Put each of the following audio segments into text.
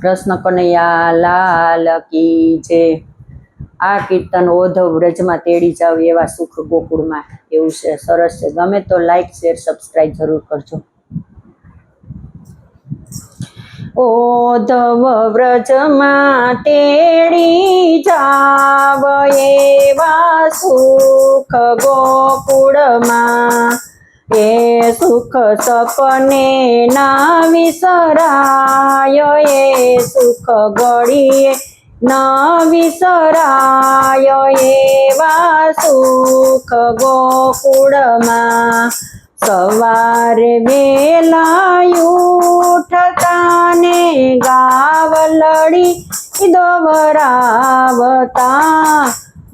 કૃષ્ણ કનૈયા, લાલ કી છે આ કીર્તન ઓધવ વ્રજમાં તેડી જાવ એવા સુખ ગોકુળમાં. એવું છે, સરસ છે. ગમે તો લાઈક શેર સબસ્ક્રાઈબ જરૂર કરજો. ઓધવ વ્રજમાં તેડી જાવ એવા સુખ ગોકુળમાં. એ સુખ સપને ના વિસરાય એ સુખ ગળીએ ના વિસરાય એવા સુખ ગોકુળમાં સવારે વેલા ઉઠતા ને ગાવલડી દોવરાવતા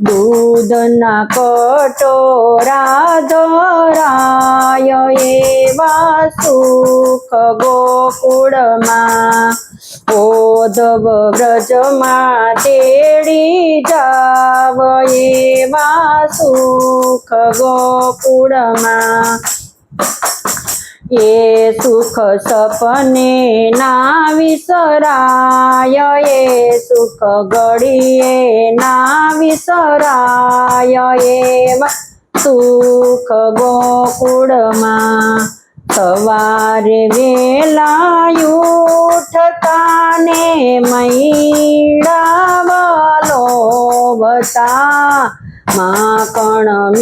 દૂધના કટોરા ધરાય એવા સુખ ગોકુળમાં. ઓધવ વ્રજમાં તેડી જાવ એવા સુખ ગોકુળમાં. એ સુખ સપને ના વિસરાય, એ સુખ ઘડીએ ના વિસરાય, એવા સુખ ગોકુળમાં સવારે વેલા ઉઠતા ને મૈડાવલો બતા માકણ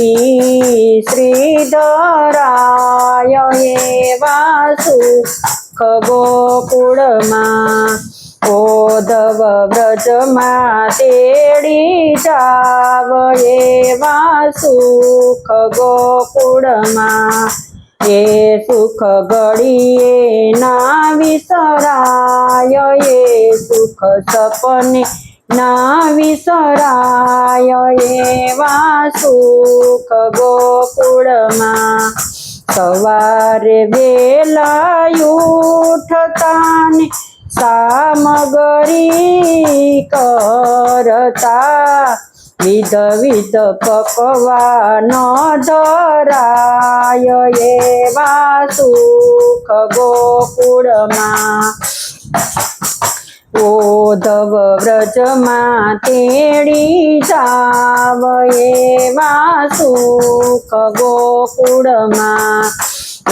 શ્રીધરાય એવા સુખ ગોકુળમાં ઓધવ વ્રજમાં તેડી જાવ એવા સુખ ગોકુળમાં એ સુખ ઘડીએ ના વિસરાય એ સુખ સપને ના વિસરાય એવા સુખ ગોકુળમાં સવારે વેલાયું ઉઠતા સામગરી કરતા વિધ વિધ પકવાનો ધરાય એવા સુખ ગોકુળમાં ઓધવ વ્રજમાં તેડી જાવ એવા સુખ ગોકુળમાં.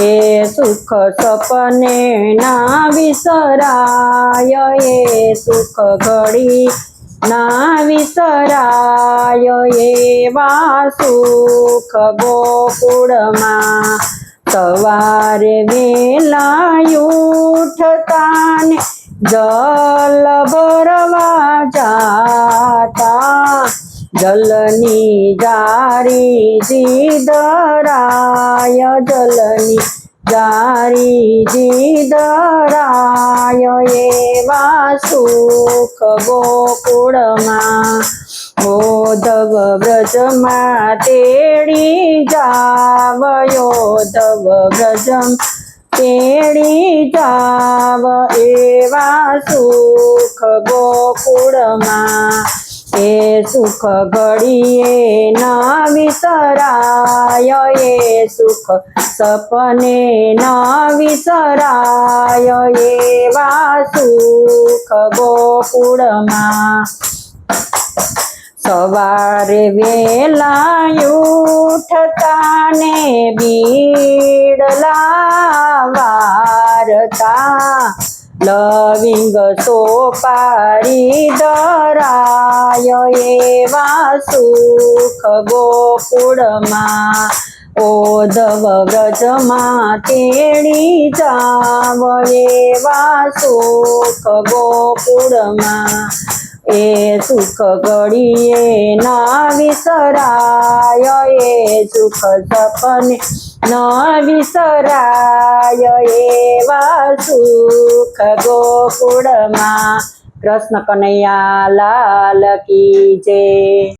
એ સુખ સપને ના વિસરાય, એ સુખ ઘડી ના વિસરાય એવા સુખ ગોકુળમાં. સવારે વેલાયું ઉઠતા ને જલ ભરવા જાતા, જલની જારી જીધરાય જલની જારી જીધરાય એવા સુખ ગોકુળમાં ઓધવ વ્રજમાં તેડી જાવ યોધવ વ્રજમ તેડી જાવ એવા સુખ ગોકુળમાં. એ સુખ ઘડીએ ના વિસરાય, એ સુખ સપને ના વિસરાય, એવા સુખ ગોકુળમાં. સવારે વેલા ઉઠતા ને બીડલા વારતા લવિંગ સોપારી ધરાય એવા સુખ ગોકુળમાં. ઓધવ વ્રજમાં તેણી જાવ એવા સુખ ગોકુળમાં. એ સુખ ઘડીએ ના વિસરાય એ સુખ સપને ન વિસરાય એવા સુખ ગોકુળમાં કૃષ્ણ કનૈયા લાલ કી જય.